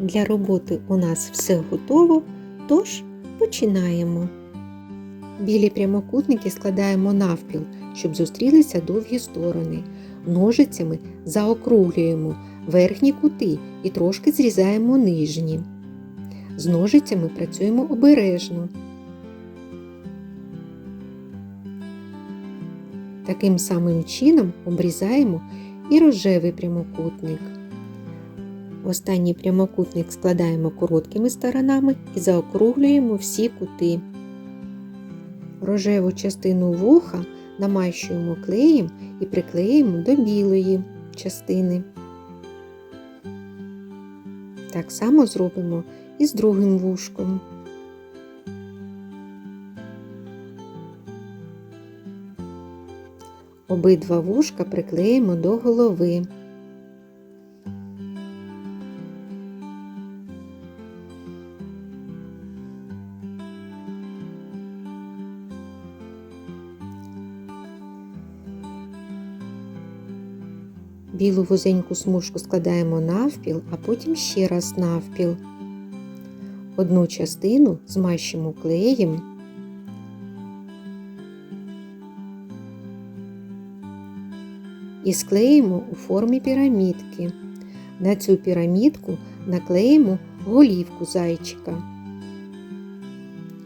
Для роботи у нас все готово, тож починаємо. Білі прямокутники складаємо навпіл, щоб зустрілися довгі сторони. Ножицями заокруглюємо верхні кути і трошки зрізаємо нижні. З ножицями працюємо обережно. Таким самим чином обрізаємо і рожевий прямокутник. Останній прямокутник складаємо короткими сторонами і заокруглюємо всі кути. Рожеву частину вуха намащуємо клеєм і приклеїмо до білої частини. Так само зробимо і з другим вушком. Обидва вушка приклеїмо до голови. Білу вузеньку смужку складаємо навпіл, а потім ще раз навпіл. Одну частину змащимо клеєм. І склеїмо у формі пірамідки. На цю пірамідку наклеїмо голівку зайчика.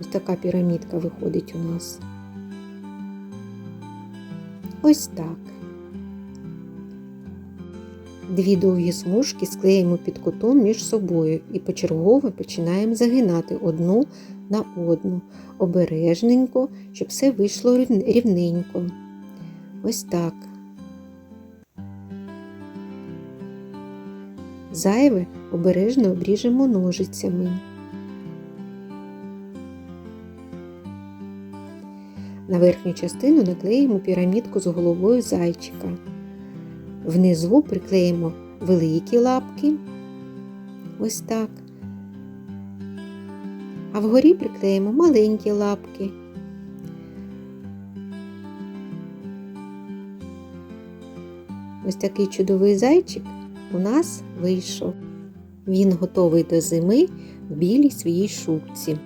Ось така пірамідка виходить у нас. Ось так. Дві довгі смужки склеїмо під кутом між собою і почергово починаємо загинати одну на одну, обережненько, щоб все вийшло рівненько. Ось так. Зайве обережно обріжемо ножицями. На верхню частину наклеїмо пірамідку з головою зайчика. Внизу приклеїмо великі лапки, ось так. А вгорі приклеїмо маленькі лапки. Ось такий чудовий зайчик у нас вийшов. Він готовий до зими в білій своїй шубці.